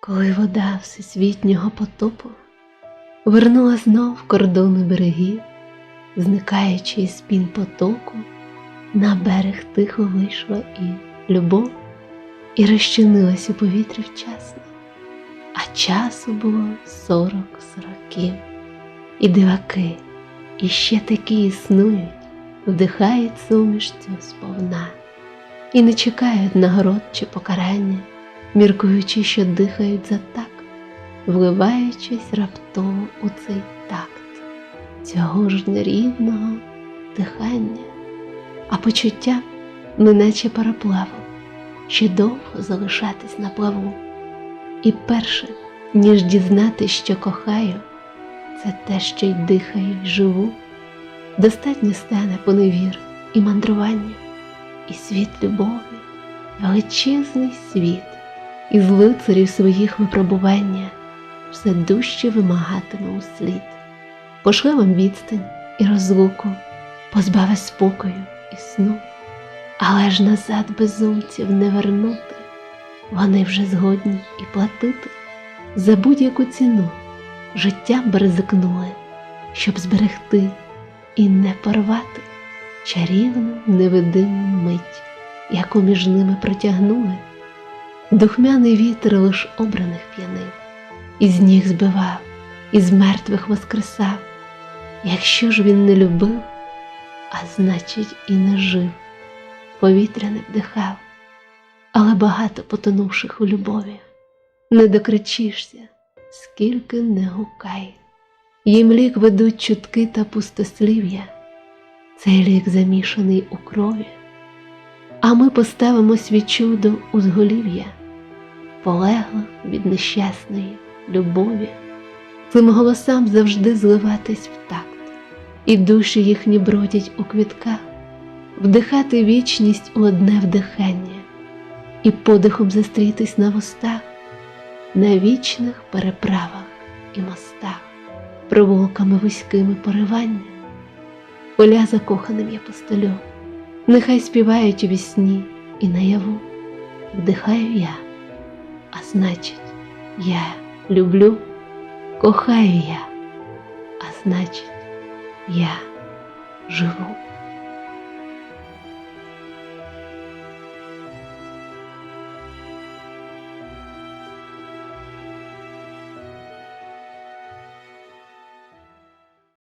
Коли вода всесвітнього потопу вернула знов кордони берегів, зникаючи із пін потоку, на берег тихо вийшла і любов, і розчинилась у повітрі вчасно, а часу було сорок сороків, і диваки, і ще такі існують, вдихають суміш цю сповна, і не чекають нагород чи покарання міркуючи, що дихають за так, вливаючись раптово у цей такт цього ж нерівного дихання, а почуття неначе пароплаву, ще довго залишатись на плаву. І перше, ніж дізнати, що кохаю, це те, що й дихаю, й живу, достатньо стане поневір і мандрування, і світ любові, величезний світ із лицарів своїх випробування все дужче вимагатиме услід, пошле вам відстань і розлуку, позбаве спокою і сну, але ж назад безумців не вернути, вони вже згодні і платити. За будь-яку ціну життям б ризикнули, щоб зберегти і не порвати чарівну невидиму мить, яку між ними протягнули. Духмяний вітер лиш обраних п'янив, із ніг збивав, із мертвих воскресав. Якщо ж він не любив, а значить, і не жив, повітря не вдихав, але багато потонувших у любові, не докричишся, скільки не гукай. Їм лік ведуть чутки та пустослів'я, цей лік замішаний у крові а ми поставимо свічу до узголів'я, полеглих від нещасної любові, цим голосам завжди зливатись в такт, і душі їхні бродять у квітках, вдихати вічність у одне вдихання, і подихом застрітись на вустах, на вічних переправах і мостах, провулками вузькими поривання, поля закоханим я постелю. Нехай співають у вісні і наяву, вдихаю я, а значить, я люблю, кохаю я, а значить, я живу.